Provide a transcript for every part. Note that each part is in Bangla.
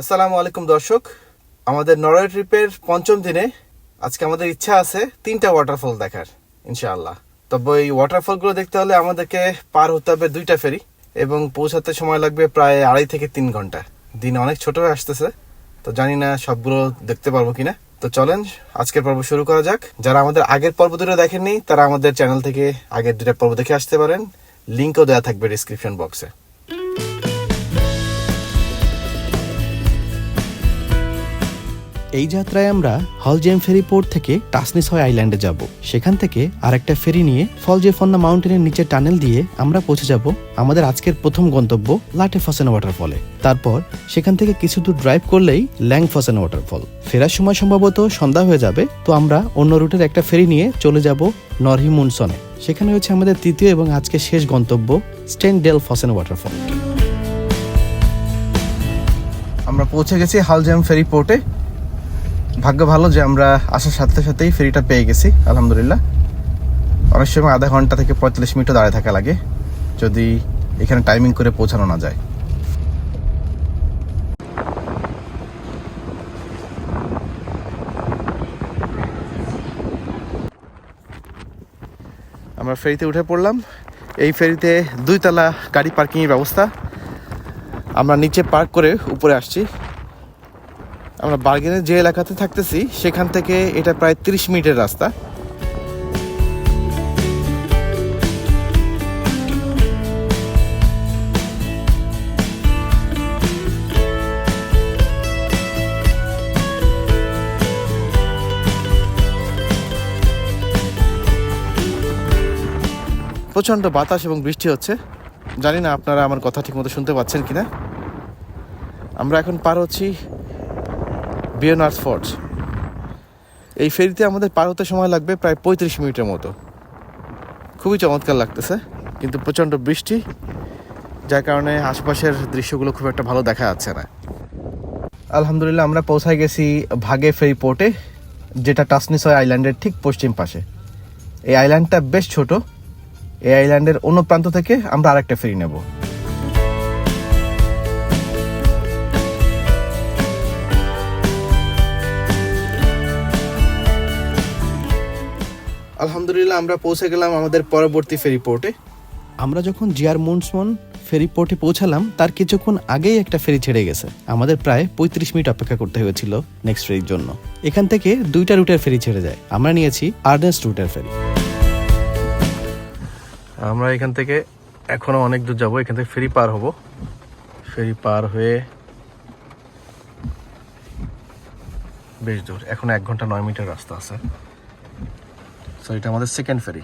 আসসালামু আলাইকুম, দর্শক। আমাদের নরওয়ে ট্রিপের পঞ্চম দিনে আজকে আমাদের ইচ্ছা আছে তিনটা ওয়াটারফল দেখার, ইনশাআল্লাহ। তবে এই ওয়াটারফলগুলো দেখতে হলে আমাদেরকে পার হতে হবে দুইটা ফেরি এবং পৌঁছাতে সময় লাগবে প্রায় আড়াই থেকে তিন ঘণ্টা। দিন অনেক ছোট হয়ে আসতেছে, তো জানি না সবগুলো দেখতে পারব কিনা। তো চলেন, আজকের পর্ব শুরু করা যাক। যারা আমাদের আগের পর্ব দুটো দেখেননি, তারা আমাদের চ্যানেল থেকে আগের দুটা পর্ব দেখে আসতে পারেন। লিঙ্কও দেওয়া থাকবে ডিসক্রিপশন বক্সে এই যাত্রায় আমরা হলজেম ফেরি পোর্ট থেকে টাসনিসয় আইল্যান্ডে যাব। সেখান থেকে আরেকটা ফেরি নিয়ে ফলজেফন্না মাউন্টেনের নিচে টানেল দিয়ে আমরা পৌঁছে যাব আমাদের আজকের প্রথম গন্তব্য লাটে ফসেন ওয়াটারফলে। তারপর সেখান থেকে কিছু দূর ড্রাইভ করলেই ল্যাং ফসেন ওয়াটারফল। ফেরার সময় সম্ভবত সন্ধ্যা হয়ে যাবে, তো আমরা অন্য রুটের একটা ফেরি নিয়ে চলে যাব নরহি মুনসনে সেখানে হচ্ছে আমাদের তৃতীয় এবং আজকে শেষ গন্তব্য স্টেন ডেল ফসেন ওয়াটারফল। আমরা পৌঁছে গেছি হালজাম ফেরি পোর্টে। ভাগ্য ভালো যে আমরা আসার সাথে সাথেই ফেরিটা পেয়ে গেছি, আলহামদুলিল্লাহ। অনেক সময় আধা ঘণ্টা থেকে পঁয়তাল্লিশ মিনিটও দাঁড়িয়ে থাকা লাগে, যদি এখানে টাইমিং করে পৌঁছানো না যায়। আমরা ফেরিতে উঠে পড়লাম। এই ফেরিতে দুইতলা গাড়ি পার্কিংয়ের ব্যবস্থা। আমরা নিচে পার্ক করে উপরে আসছি। আমরা বার্গেনের যে এলাকাতে থাকতেছি, সেখান থেকে এটা প্রায় তিরিশ মিনিটের রাস্তা। প্রচণ্ড বাতাস এবং বৃষ্টি হচ্ছে। জানি না আপনারা আমার কথা ঠিকমতো শুনতে পাচ্ছেন কিনা। আমরা এখন পার হচ্ছি বিয়নার্স ফোর্টস এই ফেরিতে আমাদের পার হতে সময় লাগবে প্রায় পঁয়ত্রিশ মিনিটের মতো। খুবই চমৎকার লাগতেছে, কিন্তু প্রচণ্ড বৃষ্টি, যার কারণে আশপাশের দৃশ্যগুলো খুব একটা ভালো দেখা যাচ্ছে না। আলহামদুলিল্লাহ, আমরা পৌঁছায় গেছি ভাগে ফেরি পোর্টে, যেটা টাসনিসয় আইল্যান্ডের ঠিক পশ্চিম পাশে। এই আইল্যান্ডটা বেশ ছোট। এই আইল্যান্ডের অন্য প্রান্ত থেকে আমরা আরেকটা ফেরি নেব। আলহামদুলিল্লাহ আমরা পৌঁছে গেলাম আমাদের পরবর্তী ফেরি পোর্টে। আমরা যখন জিয়ার মুন্সমন ফেরি পোর্টে পৌঁছালাম তার কিছুক্ষণ আগেই একটা ফেরি ছেড়ে গেছে। আমাদের প্রায় পঁয়ত্রিশ মিনিট অপেক্ষা করতে হয়েছিল নেক্সট ফেরির জন্য। এখান থেকে দুইটা রুটের ফেরি ছেড়ে যায়। আমরা নিয়েছি আর্নেস্ট রুটের ফেরি। আমরা এখান থেকে এখনও অনেক দূর যাব। এখান থেকে ফেরি পার হব। ফেরি পার হয়ে বেশ দূর। এখন এক ঘণ্টা নয় মিনিটের রাস্তা আছে। সো এটা আমাদের সেকেন্ড ফেরি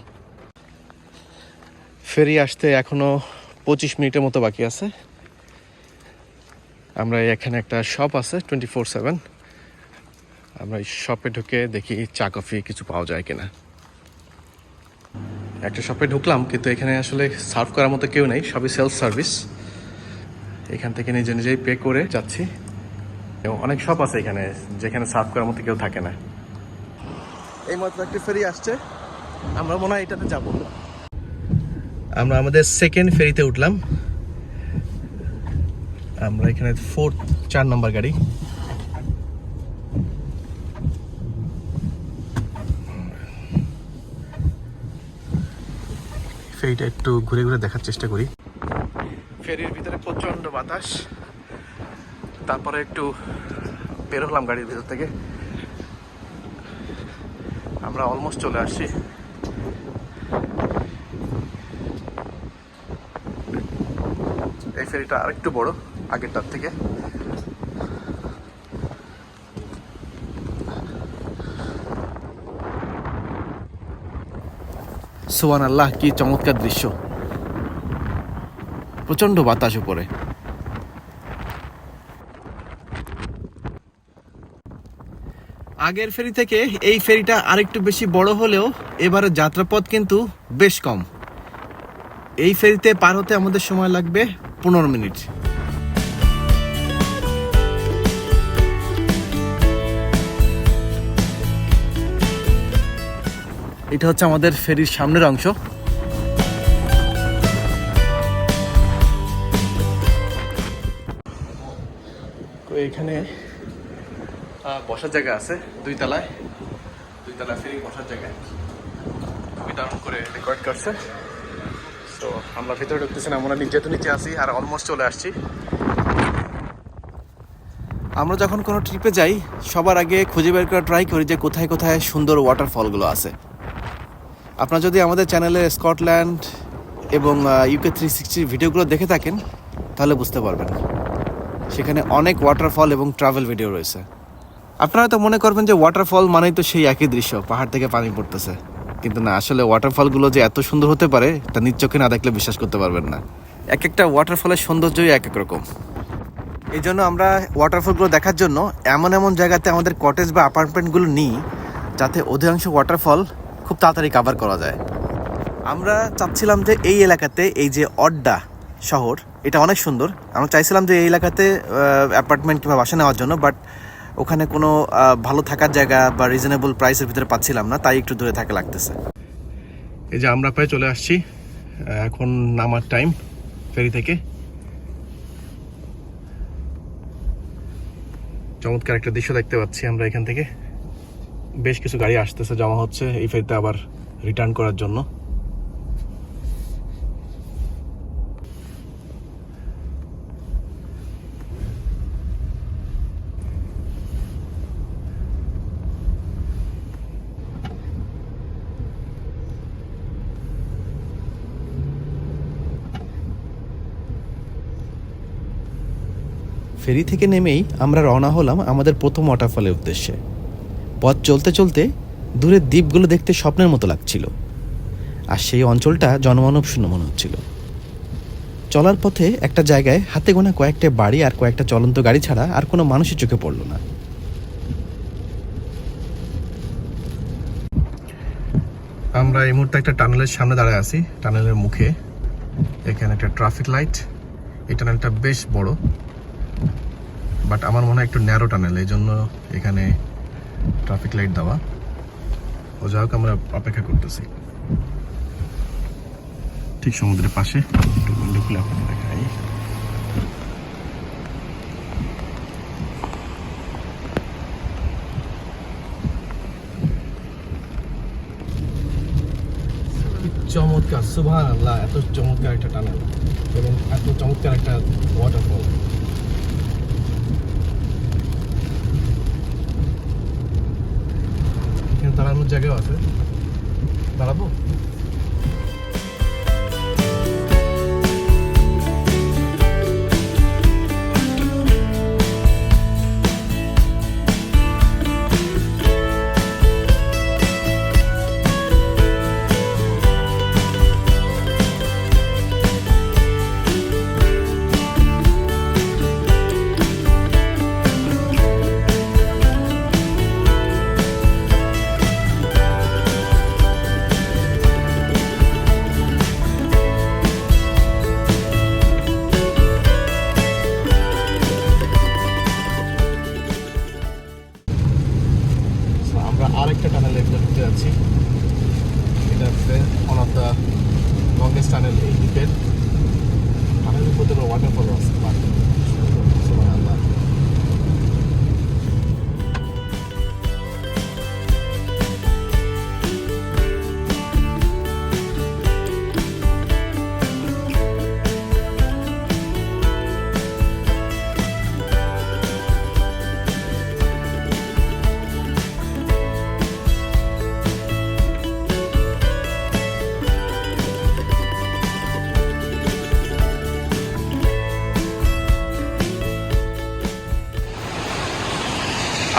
ফেরি আসতে এখনও পঁচিশ মিনিটের মতো বাকি আছে। আমরা এখানে একটা শপ আছে টোয়েন্টি ফোর সেভেন আমরা এই শপে ঢুকে দেখি চা, কফি কিছু পাওয়া যায় কিনা। একটা শপে ঢুকলাম, কিন্তু এখানে আসলে সার্ভ করার মতো কেউ নেই, সবই সেলফ সার্ভিস এখান থেকে নিজে নিজেই পে করে যাচ্ছি। এবং অনেক শপ আছে এখানে, যেখানে সার্ভ করার মতো কেউ থাকে না। এই মাত্র একটা ফেরি আসছে। আমরা মনে হয় এটাতে যাব। আমরা আমাদের সেকেন্ড ফেরিতে উঠলাম। আমরা এখানে ফোর্থ চার নম্বর গাড়ি। ফেরিটা একটু ঘুরে ঘুরে দেখার চেষ্টা করি। ফেরির ভিতরে প্রচণ্ড বাতাস। তারপরে একটু বের হলাম গাড়ির ভিতর থেকে। আমরা অলমোস্ট চলে আসছি। এই ফেরিটা আরেকটু বড়, আগেরটার থেকে। সোয়ান আল্লাহ কি চমৎকার দৃশ্য। প্রচণ্ড বাতাস উপরে। আগের ফেরি থেকে এই ফেরিটা আরেকটু বেশি বড় হলেও এবারে যাত্রাপথ কিন্তু বেশ কম। এই ফেরিতে পার হতে আমাদের সময় লাগবে পনেরো মিনিট। এটা হচ্ছে আমাদের ফেরির সামনের অংশ। এখানে বসার জায়গা আছে দুই তলায় দুই তলায় ফেরি বসার জায়গায় খুবই দারুণ করে রেকর্ড করছে। তো আমরা ভিতরে ঢুকতেছি না আমরা নিচে তো নিচে আসি আর অলমোস্ট চলে আসছি। আমরা যখন কোনো ট্রিপে যাই, সবার আগে খুঁজে বের করা ট্রাই করি যে কোথায় কোথায় সুন্দর ওয়াটারফলগুলো আছে। আপনারা যদি আমাদের চ্যানেলে স্কটল্যান্ড এবং ইউকে থ্রি সিক্সটির ভিডিওগুলো দেখে থাকেন, তাহলে বুঝতে পারবেন। সেখানে অনেক ওয়াটারফল এবং ট্রাভেল ভিডিও রয়েছে। আপনারা তো মনে করবেন যে ওয়াটারফল মানেই তো সেই একই দৃশ্য, পাহাড় থেকে পানি পড়তেছে। কিন্তু না, আসলে ওয়াটারফলগুলো যে এত সুন্দর হতে পারে তা নিজ না দেখলে বিশ্বাস করতে পারবেন না। এক একটা ওয়াটারফলের সৌন্দর্যই এক এক রকম। এই জন্য আমরা ওয়াটারফলগুলো দেখার জন্য এমন এমন জায়গাতে আমাদের কটেজ বা অ্যাপার্টমেন্টগুলো নিই, যাতে অধিকাংশ ওয়াটারফল খুব তাড়াতাড়ি কাভার করা যায়। আমরা চাচ্ছিলাম যে এই এলাকাতে এই যে অড্ডা শহর, এটা অনেক সুন্দর। আমরা চাইছিলাম যে এই এলাকাতে অ্যাপার্টমেন্ট কিংবা বাসা নেওয়ার জন্য বাট ওখানে কোনো ভালো থাকার জায়গা বা রিজনেবল প্রাইসের ভিতরে পাচ্ছিলাম না, তাই একটু দূরে থাকা লাগতেছে। এই যে আমরা প্রায় চলে আসছি এখন নামার টাইম ফেরি থেকে। চমৎকার একটা দৃশ্য দেখতে পাচ্ছি আমরা এখান থেকে। বেশ কিছু গাড়ি আসতেছে জমা হচ্ছে এই ফেরিতে আবার রিটার্ন করার জন্য। ফেরি থেকে নেমেই আমরা রওনা হলাম আমাদের প্রথম ওয়াটারফলের উদ্দেশ্যে। পথ চলতে চলতে দূরের দ্বীপগুলো দেখতে স্বপ্নের মতো লাগছিল, আর সেই অঞ্চলটা জনমানব শূন্য মনে হচ্ছিল। চলার পথে একটা জায়গায় হাতে গোনা কয়েকটা বাড়ি আর কয়েকটা চলন্ত গাড়ি ছাড়া আর কোনো মানুষের চোখে পড়ল না। আমরা এই মুহূর্তে একটা টানেলের সামনে দাঁড়ায় আছি, টানেলের মুখে। এখানে একটা ট্রাফিক লাইট এই টানেলটা বেশ বড়। বাট আমার মনে হয় একটু ন্যারো টানেল এই জন্য এখানে ট্রাফিক লাইট দেওয়া। ও যাই হোক, আমরা অপেক্ষা করতেছি। ঠিক সমুদ্রের পাশে। একটু উইন্ডো আপনাদের দেখাই। চমৎকার সুভান আল্লাহ এত চমৎকার একটা টানেল এবং এত চমৎকার একটা ওয়াটারফল এখানে দাঁড়ানোর জায়গাও আছে। দাঁড়াবো?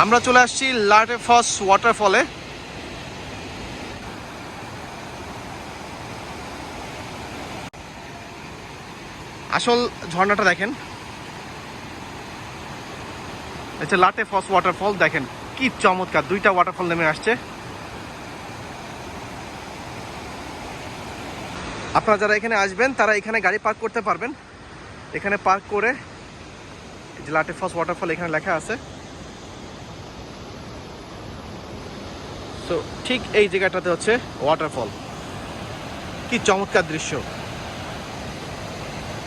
আমরা চলে আসছি লাটে ফস ওয়াটারফলে আসল ঝর্ণাটা দেখেন। আচ্ছা লাটে ফস ওয়াটারফল দেখেন কি চমৎকার, দুইটা ওয়াটারফল নেমে আসছে। আপনারা যারা এখানে আসবেন, তারা এখানে গাড়ি পার্ক করতে পারবেন। এখানে পার্ক করে যে লাটে ফস ওয়াটারফল এখানে লেখা আছে। তো ঠিক এই জায়গাটাতে হচ্ছে ওয়াটারফল কি চমৎকার দৃশ্য।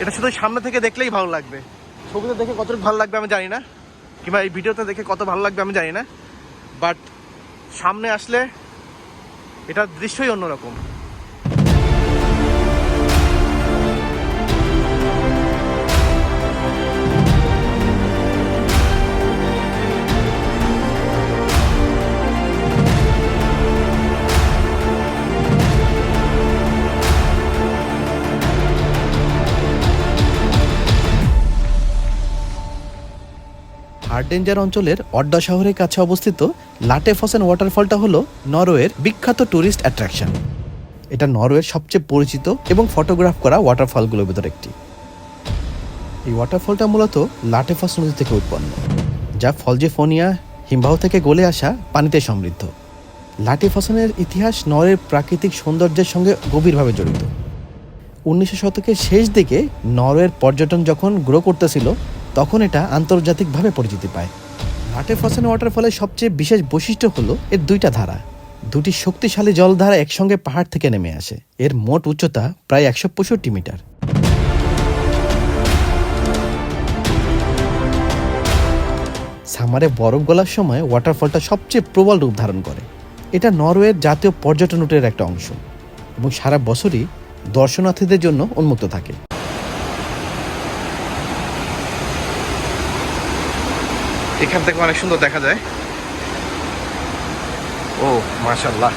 এটা শুধু সামনে থেকে দেখলেই ভালো লাগবে। ছবিতে দেখে কতটুকু ভালো লাগবে আমি জানি না, কিংবা এই ভিডিওতে দেখে কত ভালো লাগবে আমি জানি না বাট সামনে আসলে এটার দৃশ্যই অন্যরকম। হার্ডেঞ্জার অঞ্চলের অড্ডা শহরের কাছে অবস্থিত লাটেফসেন ওয়াটারফলটা হলো নরওয়ের বিখ্যাত ট্যুরিস্ট অ্যাট্রাকশন। এটা নরওয়ের সবচেয়ে পরিচিত এবং ফটোগ্রাফ করা ওয়াটারফলগুলোর ভিতর একটি। এই ওয়াটারফলটা মূলত লাটেফস নদী থেকে উৎপন্ন, যা ফলজেফোনিয়া হিমবাহ থেকে গলে আসা পানিতে সমৃদ্ধ। লাটিফসনের ইতিহাস নরের প্রাকৃতিক সৌন্দর্যের সঙ্গে গভীরভাবে জড়িত। উনিশশো শতকের শেষ দিকে নরওয়ের পর্যটন যখন গ্রো করতেছিল তখন এটা আন্তর্জাতিকভাবে পরিচিতি পায়। লাটেফসেন ওয়াটারফলের সবচেয়ে বিশেষ বৈশিষ্ট্য হলো এর দুইটা ধারা। দুটি শক্তিশালী জলধারা একসঙ্গে পাহাড় থেকে নেমে আসে। এর মোট উচ্চতা প্রায় একশো পঁয়ষট্টি মিটার। সামারে বরফ গলার সময় ওয়াটারফলটা সবচেয়ে প্রবল রূপ ধারণ করে। এটা নরওয়ের জাতীয় পর্যটন রুটের একটা অংশ এবং সারা বছরই দর্শনার্থীদের জন্য উন্মুক্ত থাকে। এখান থেকে অনেক সুন্দর দেখা যায়। ও মাশাল্লাহ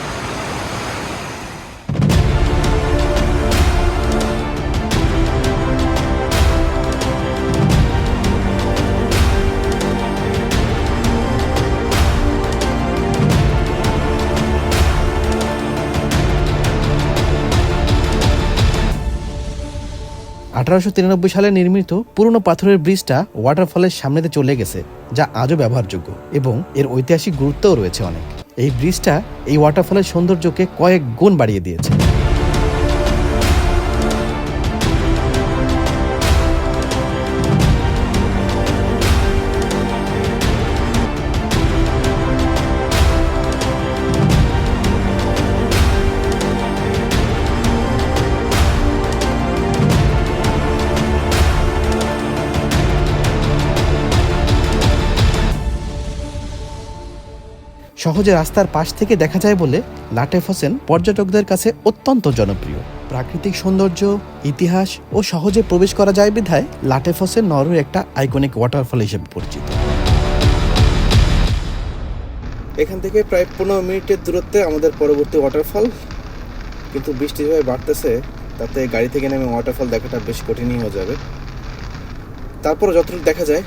আঠারোশো তিরানব্বই সালে নির্মিত পুরনো পাথরের ব্রিজটা ওয়াটারফলের সামনেতে চলে গেছে, যা আজও ব্যবহারযোগ্য এবং এর ঐতিহাসিক গুরুত্বও রয়েছে অনেক। এই ব্রিজটা এই ওয়াটারফলের সৌন্দর্যকে কয়েক গুণ বাড়িয়ে দিয়েছে। সহজে রাস্তার পাশ থেকে দেখা যায় বলে লাটেফসেন পর্যটকদের কাছে অত্যন্ত জনপ্রিয়। প্রাকৃতিক সৌন্দর্য, ইতিহাস ও সহজে প্রবেশ করা যায় বিধায় লাটেফসেন নরওয়ের একটা আইকনিক ওয়াটারফল হিসেবে পরিচিত। এখান থেকে প্রায় পনেরো মিনিটের দূরত্বে আমাদের পরবর্তী ওয়াটারফল। কিন্তু বৃষ্টি যেভাবে বাড়তেছে, তাতে গাড়ি থেকে নেমে ওয়াটারফল দেখাটা বেশ কঠিনই হয়ে যাবে। তারপরে যতটুকু দেখা যায়,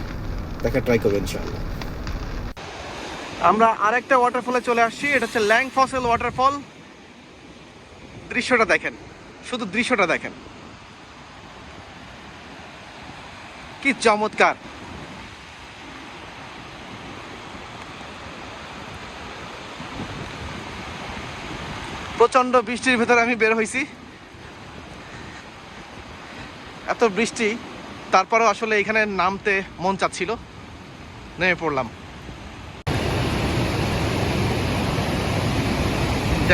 দেখা ট্রাই করবেন ইনশাআল্লাহ। আমরা আরেকটা ওয়াটারফলে চলে আসছি। এটা হচ্ছে ল্যাং ফসেল ওয়াটারফল দৃশ্যটা দেখেন। শুধু দৃশ্যটা দেখেন। কি চমৎকার! প্রচণ্ড বৃষ্টির ভেতরে আমি বের হয়েছি এত বৃষ্টি, তারপরেও আসলে এখানে নামতে মন চাচ্ছিল। নেমে পড়লাম।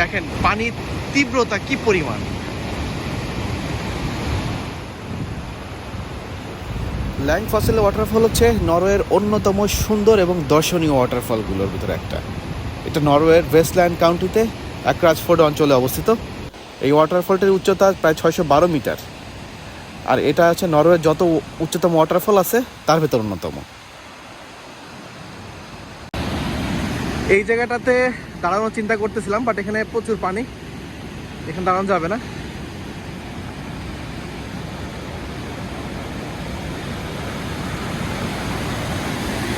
দেখেন পানির তীব্রতা কি পরিমাণ? ল্যাং ফসেল ওয়াটারফল হচ্ছে নরওয়ের অন্যতম সুন্দর এবং দর্শনীয় ওয়াটারফলগুলোর ভিতরে একটা। এটা নরওয়ের ওয়েস্টল্যান্ড কাউন্টিতে অ্যাক্রাজফোর্ড অঞ্চলে অবস্থিত। এই ওয়াটারফলটির উচ্চতা প্রায় ছয়শো বারো মিটার। আর এটা হচ্ছে নরওয়ের যত উচ্চতম ওয়াটারফল আছে তার ভেতর অন্যতম। এই জায়গাটাতে দাঁড়ানোর চিন্তা করতেছিলাম বাট এখানে প্রচুর পানি। এখানে দাঁড়ানো যাবে না।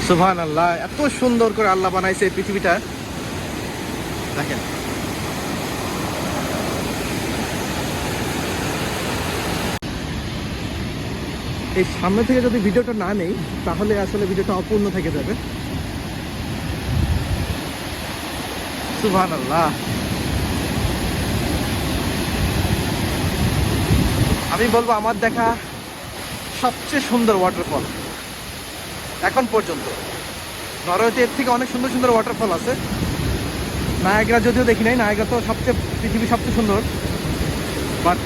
সুভান আল্লাহ এত সুন্দর করে আল্লাহ বানাইছে এই পৃথিবীটা। দেখেন। এই সামনে থেকে যদি ভিডিওটা না নেই, তাহলে আসলে ভিডিওটা অপূর্ণ থেকে যাবে। আমি বলব আমার দেখা সবচেয়ে সুন্দর ওয়াটারফল এখন পর্যন্ত। নরওয়েতে এর থেকে অনেক সুন্দর সুন্দর ওয়াটারফল আছে। নায়াগ্রা যদিও দেখি নাই, নায়াগ্রা তো সবচেয়ে পৃথিবীর সবচেয়ে সুন্দর। বাট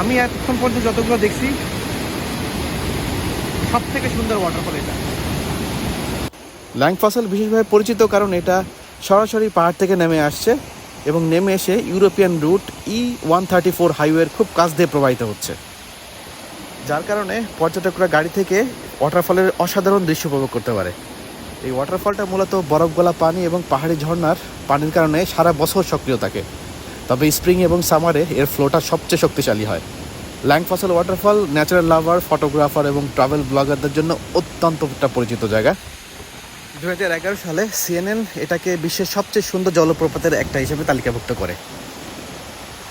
আমি এতক্ষণ পর্যন্ত যতগুলো দেখছি সব থেকে সুন্দর ওয়াটারফল এটা। ল্যাং ফসল বিশেষভাবে পরিচিত কারণ এটা সরাসরি পাহাড় থেকে নেমে আসছে এবং নেমে এসে European route E one thirty four হাইওয়ের খুব কাছ দিয়ে প্রবাহিত হচ্ছে। যার কারণে পর্যটকরা গাড়ি থেকে ওয়াটারফলের অসাধারণ দৃশ্য উপভোগ করতে পারে। এই ওয়াটারফলটা মূলত বরফ গলা পানি এবং পাহাড়ি ঝর্ণার পানির কারণে সারা বছর সক্রিয় থাকে। তবে স্প্রিং এবং সামারে এর ফ্লোটা সবচেয়ে শক্তিশালী হয়। Langfoss waterfall natural lover photographer এবং ট্রাভেল ব্লগারদের জন্য অত্যন্ত একটা পরিচিত জায়গা। দু হাজার এগারো সালে সিএনএন এটাকে বিশ্বের সবচেয়ে সুন্দর জলপ্রপাতের একটা হিসেবে তালিকাভুক্ত করে।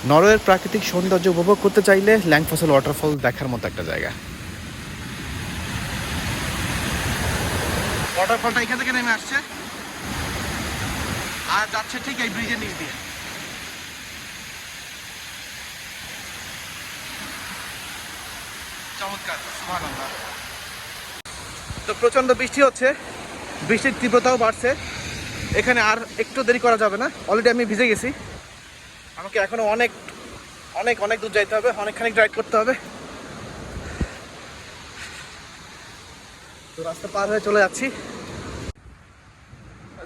নরওয়ের প্রাকৃতিক সৌন্দর্য উপভোগ করতে চাইলে ল্যাং ফসল ওয়াটারফল দেখার মতো একটা জায়গা। ওয়াটারফলটা এখান থেকে নেমে আসছে। আর যাচ্ছে ঠিক এই ব্রিজের নিচ দিয়ে। চমৎকার তো প্রচণ্ড বৃষ্টি হচ্ছে। বৃষ্টির তীব্রতাও বাড়ছে। এখানে আর একটু দেরি করা যাবে না। অলরেডি আমি ভিজে গেছি। আমাকে এখনও অনেক অনেক অনেক দূর যাইতে হবে। অনেকখানি ড্রাইভ করতে হবে। তো রাস্তা পার হয়ে চলে যাচ্ছি।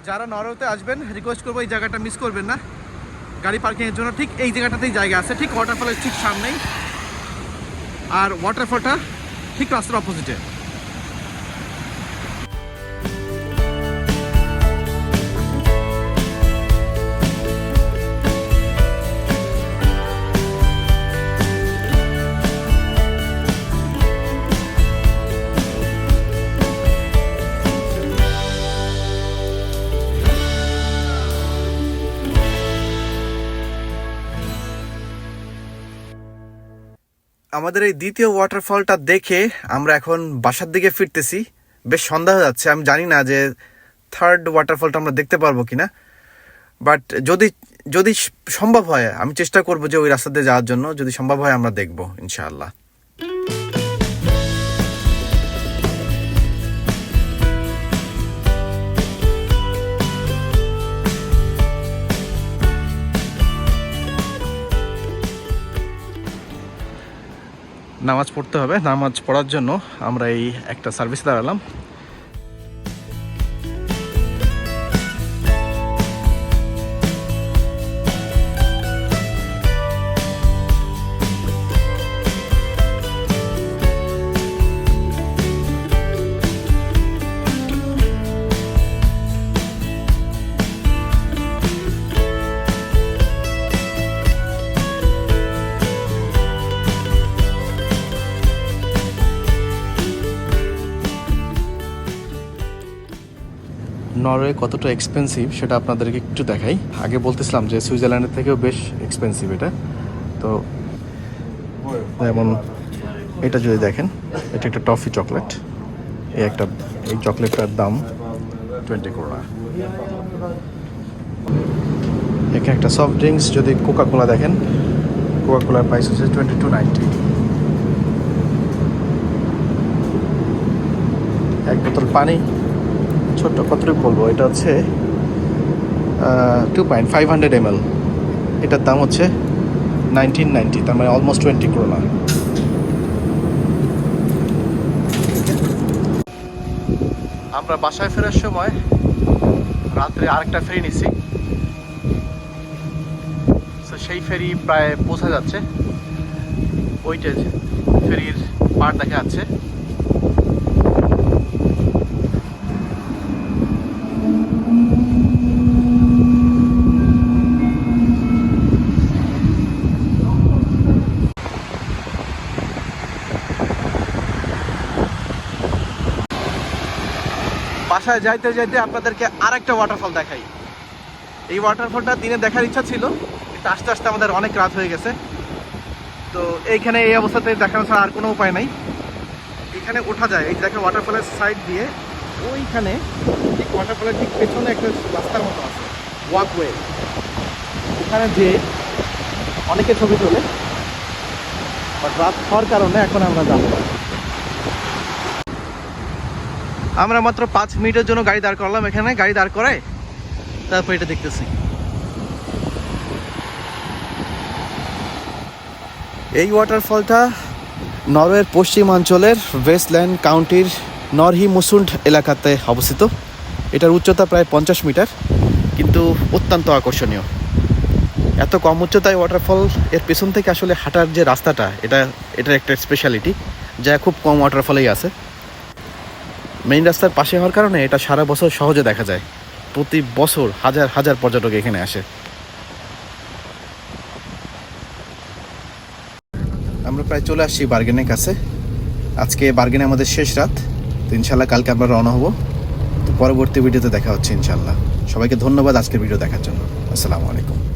যারা নরওয়েতে আসবেন রিকোয়েস্ট করব এই জায়গাটা মিস করবেন না। গাড়ি পার্কিংয়ের জন্য ঠিক এই জায়গাটাতেই জায়গা আছে। ঠিক ওয়াটারফলের ঠিক সামনেই। আর ওয়াটারফলটা ঠিক রাস্তার অপোজিটে আমাদের এই দ্বিতীয় ওয়াটারফলটা দেখে আমরা এখন বাসার দিকে ফিরতেছি। বেশ সন্ধ্যা হয়ে যাচ্ছে, আমি জানি না যে থার্ড ওয়াটারফলটা আমরা দেখতে পারব কি না বাট যদি যদি সম্ভব হয়, আমি চেষ্টা করব যে ওই রাস্তা দিয়ে যাওয়ার জন্য, যদি সম্ভব হয় আমরা দেখব, ইনশাআল্লাহ। নামাজ পড়তে হবে। নামাজ পড়ার জন্য আমরা এই একটা সার্ভিস দাঁড়ালাম। নরওয়ে কতটা এক্সপেন্সিভ সেটা আপনাদেরকে একটু দেখাই। আগে বলতেছিলাম যে সুইজারল্যান্ডের থেকেও বেশ এক্সপেন্সিভ এটা। তো যেমন এটা যদি দেখেন, এটা একটা টফি চকলেট এই একটা, এই চকলেটটার দাম টোয়েন্টি করোনা এখানে একটা সফট ড্রিঙ্কস যদি কোকা কোলা দেখেন কোকা কোলার প্রাইস হচ্ছে টোয়েন্টি টু নাইনটি এক বোতল পানি ছোট্ট কতটুকু বলব? এটা হচ্ছে two point five hundred M L এটার দাম হচ্ছে নাইনটিন নাইনটি তার মানে অলমোস্ট টোয়েন্টি করোনা। আমরা বাসায় ফেরার সময় রাত্রে আরেকটা ফেরি নিছি। সেই ফেরি প্রায় পৌঁছা যাচ্ছে। ওইটা ফেরির পার দেখা যাচ্ছে। বাসায় যাইতে যাইতে আপনাদেরকে আরেকটা ওয়াটারফল দেখাই। এই ওয়াটারফলটা দিনে দেখার ইচ্ছা ছিল, কিন্তু আস্তে আস্তে আমাদের অনেক রাত হয়ে গেছে। তো এইখানে এই অবস্থাতে দেখানো ছাড়া আর কোনো উপায় নাই। এখানে ওঠা যায়। এই যে দেখেন ওয়াটারফলের সাইড দিয়ে, ওইখানে ঠিক ওয়াটারফলের ঠিক পেছনে একটা রাস্তার মতো আছে ওয়াকওয়ে ওখানে যে অনেকে ছবি তোলে বাট রাত হওয়ার কারণে এখন আমরা যাব না আমরা মাত্র পাঁচ মিনিটের জন্য গাড়ি দাঁড় করলাম এখানে, গাড়ি দাঁড় করায় তারপর এটা দেখতেছি। এই ওয়াটারফলটা নরওয়ের পশ্চিমাঞ্চলের ওয়েস্টল্যান্ড কাউন্টির নরহি মুসুন্ড এলাকাতে অবস্থিত। এটার উচ্চতা প্রায় পঞ্চাশ মিটার, কিন্তু অত্যন্ত আকর্ষণীয়। এত কম উচ্চতায় ওয়াটারফল এর পেছন থেকে আসলে হাঁটার যে রাস্তাটা, এটা, এটার একটা স্পেশালিটি যা খুব কম ওয়াটারফলেই আছে। মেইন রাস্তার পাশে হওয়ার কারণে এটা সারা বছর সহজে দেখা যায়। প্রতি বছর হাজার হাজার পর্যটক এখানে আসে। আমরা প্রায় চলে আসছি বার্গেনের কাছে। আজকে বার্গেনে আমাদের শেষ রাত। তো ইনশাল্লাহ কালকে আমরা রওনা হব। তো পরবর্তী ভিডিওতে দেখা হচ্ছে ইনশাল্লাহ সবাইকে ধন্যবাদ আজকের ভিডিও দেখার জন্য। আসসালামু আলাইকুম।